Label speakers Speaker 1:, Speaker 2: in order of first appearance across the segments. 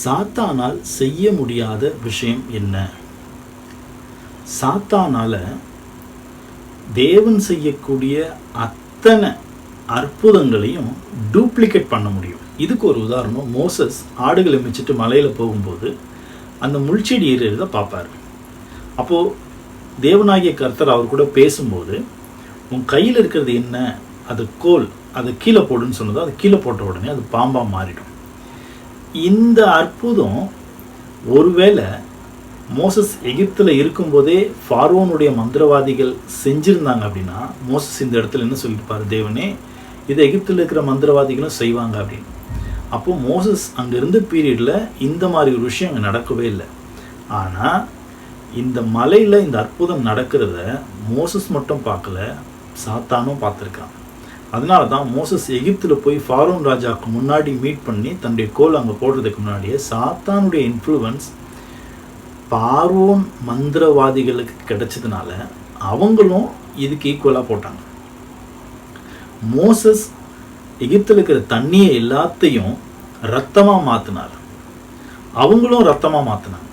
Speaker 1: சாத்தானால் செய்ய முடியாத விஷயம் என்ன? சாத்தானால் தேவன் செய்யக்கூடிய அத்தனை அற்புதங்களையும் டூப்ளிகேட் பண்ண முடியும். இதுக்கு ஒரு உதாரணம். மோசஸ் ஆடுகளை மிச்சிட்டு மலையில் போகும்போது அந்த முள்செடி ஏறுறத பார்ப்பார். அப்போது தேவனாகிய கர்த்தர் அவர் கூட பேசும்போது உன் கையில் இருக்கிறது என்ன? அது கோல். அது கீழே போடுன்னு சொன்னதோ அது கீழே போட்ட உடனே அது பாம்பாக மாறிடும். இந்த அற்புதம் ஒருவேளை மோசஸ் எகிப்தில் இருக்கும்போதே ஃபாரோனுடைய மந்திரவாதிகள் செஞ்சுருந்தாங்க அப்படின்னா மோசஸ் இந்த இடத்துல என்ன சொல்லியிருப்பார்? தேவனே இதை எகிப்தில் இருக்கிற மந்திரவாதிகளும் செய்வாங்க அப்படின்னு. அப்போ மோசஸ் அங்கே இருந்த பீரியடில் இந்த மாதிரி ஒரு விஷயம் அங்கே நடக்கவே இல்லை. ஆனால் இந்த மலையில் இந்த அற்புதம் நடக்கிறத மோசஸ் மட்டும் பார்க்கல சாத்தானும் பார்த்துருக்கான். அதனால தான் மோசஸ் எகிப்தில் போய் ஃபாரூன் ராஜாவுக்கு முன்னாடி மீட் பண்ணி தன்னுடைய கோல் அங்கே போடுறதுக்கு முன்னாடியே சாத்தானுடைய இன்ஃப்ளூவன்ஸ் பார்வோன் மந்திரவாதிகளுக்கு கிடைச்சதுனால அவங்களும் இதுக்கு ஈக்குவலாக போட்டாங்க. மோசஸ் எகிப்தில் இருக்கிற தண்ணியை எல்லாத்தையும் ரத்தமாக மாற்றினார் அவங்களும் ரத்தமாக மாற்றினாங்க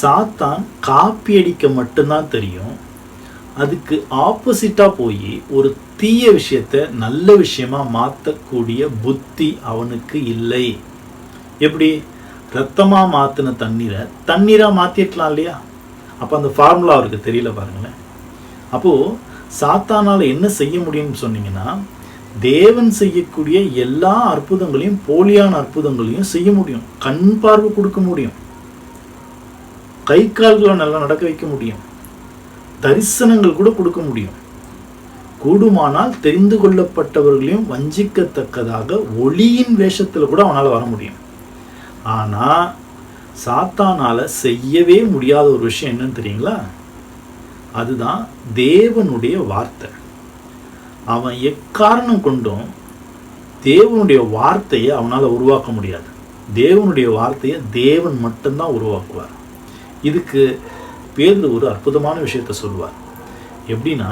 Speaker 1: சாத்தான் காப்பி அடிக்க மட்டும்தான் தெரியும். அதுக்கு ஆப்போசிட்டாக போய் ஒரு தீய விஷயத்த நல்ல விஷயமா மாற்றக்கூடிய புத்தி அவனுக்கு இல்லை. எப்படி? ரத்தமாக மாற்றின தண்ணீரை தண்ணீராக மாற்றிருக்கலாம் இல்லையா? அப்போ அந்த ஃபார்முலா அவருக்கு தெரியல பாருங்களேன். அப்போது சாத்தானால் என்ன செய்ய முடியும்னு சொன்னீங்கன்னா தேவன் செய்யக்கூடிய எல்லா அற்புதங்களையும் போலியான அற்புதங்களையும் செய்ய முடியும். கண் பார்வை கொடுக்க முடியும். கை கால்களை நல்லா நடக்க வைக்க முடியும். தரிசனங்கள் கூட கொடுக்க முடியும். கூடுமானால் தெரிந்து கொள்ளப்பட்டவர்களையும் வஞ்சிக்கத்தக்கதாக ஒளியின் வேஷத்தில் கூட அவனால் வர முடியும். ஆனால் சாத்தானால் செய்யவே முடியாத ஒரு விஷயம் என்னன்னு தெரியுங்களா? அதுதான் தேவனுடைய வார்த்தை. அவன் எக்காரணம் கொண்டும் தேவனுடைய வார்த்தையை அவனால் உருவாக்க முடியாது. தேவனுடைய வார்த்தையை தேவன் மட்டும்தான் உருவாக்குவார். இதுக்கு பேர்ந்து ஒரு அற்புதமான விஷயத்த சொல்லுவார். எப்படின்னா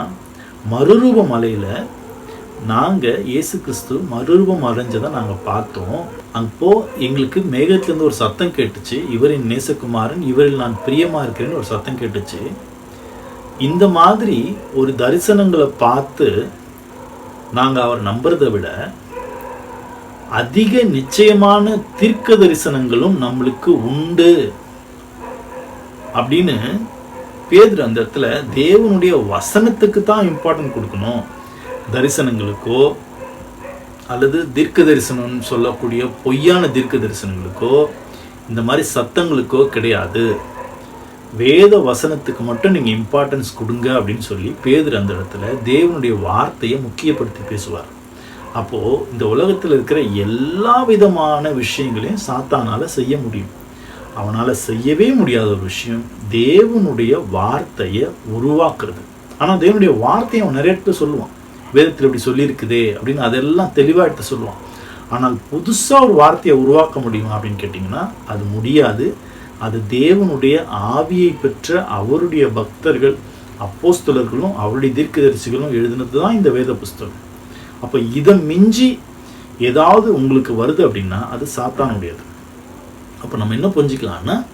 Speaker 1: மறுரூப மலையில் நாங்கள் இயேசு கிறிஸ்து மறுரூபம் அடைஞ்சதை நாங்கள் பார்த்தோம். அப்போ எங்களுக்கு மேகத்திலேருந்து ஒரு சத்தம் கேட்டுச்சு இவரின் நேசகுமாரன் இவரில் நான் பிரியமாக இருக்கிறேன்னு ஒரு சத்தம் கேட்டுச்சு. இந்த மாதிரி ஒரு தரிசனங்களை பார்த்து நாங்கள் அவர் நம்புறதை விட அதிக நிச்சயமான தீர்க்க தரிசனங்களும் நம்மளுக்கு உண்டு. அப்படின்னு பேதுரு அந்த இடத்துல தேவனுடைய வசனத்துக்கு தான் இம்பார்ட்டன்ட் கொடுக்கணும். தரிசனங்களுக்கோ அல்லது தீர்க்க தரிசனம்னு சொல்லக்கூடிய பொய்யான தீர்க்க தரிசனங்களுக்கோ இந்த மாதிரி சத்தங்களுக்கோ கிடையாது. வேத வசனத்துக்கு மட்டும் நீங்கள் இம்பார்ட்டன்ஸ் கொடுங்க அப்படின்னு சொல்லி பேதுரு அந்த இடத்துல தேவனுடைய வார்த்தையை முக்கியப்படுத்தி பேசுவார். அப்போது இந்த உலகத்தில் இருக்கிற எல்லா விதமான விஷயங்களையும் சாத்தானால் செய்ய முடியும். அவனால் செய்யவே முடியாத ஒரு விஷயம் தேவனுடைய வார்த்தையை உருவாக்குறது. ஆனால் தேவனுடைய வார்த்தையை அவன் நிறைய இடத்துல சொல்லுவான். வேதத்தில் இப்படி சொல்லியிருக்குதே அப்படின்னு அதெல்லாம் தெளிவாக எடுத்து சொல்லுவான். ஆனால் புதுசாக ஒரு வார்த்தையை உருவாக்க முடியுமா அப்படின்னு கேட்டிங்கன்னா அது முடியாது. அது தேவனுடைய ஆவியை பெற்ற அவருடைய பக்தர்கள் அப்போஸ்தலர்களும் அவருடைய தீர்க்கதரிசிகளும் எழுதினது தான் இந்த வேத புஸ்தகம். அப்போ இதை மிஞ்சி ஏதாவது உங்களுக்கு வருது அப்படின்னா அது சாத்தானுடையது. அப்போ நம்ம என்ன புரிஞ்சுக்கலாம்னா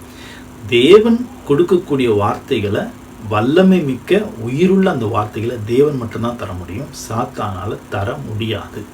Speaker 1: தேவன் கொடுக்கக்கூடிய வார்த்தைகளை வல்லமை மிக்க உயிருள்ள அந்த வார்த்தைகளை தேவன் மட்டும்தான் தர முடியும். சாத்தானால தர முடியாது.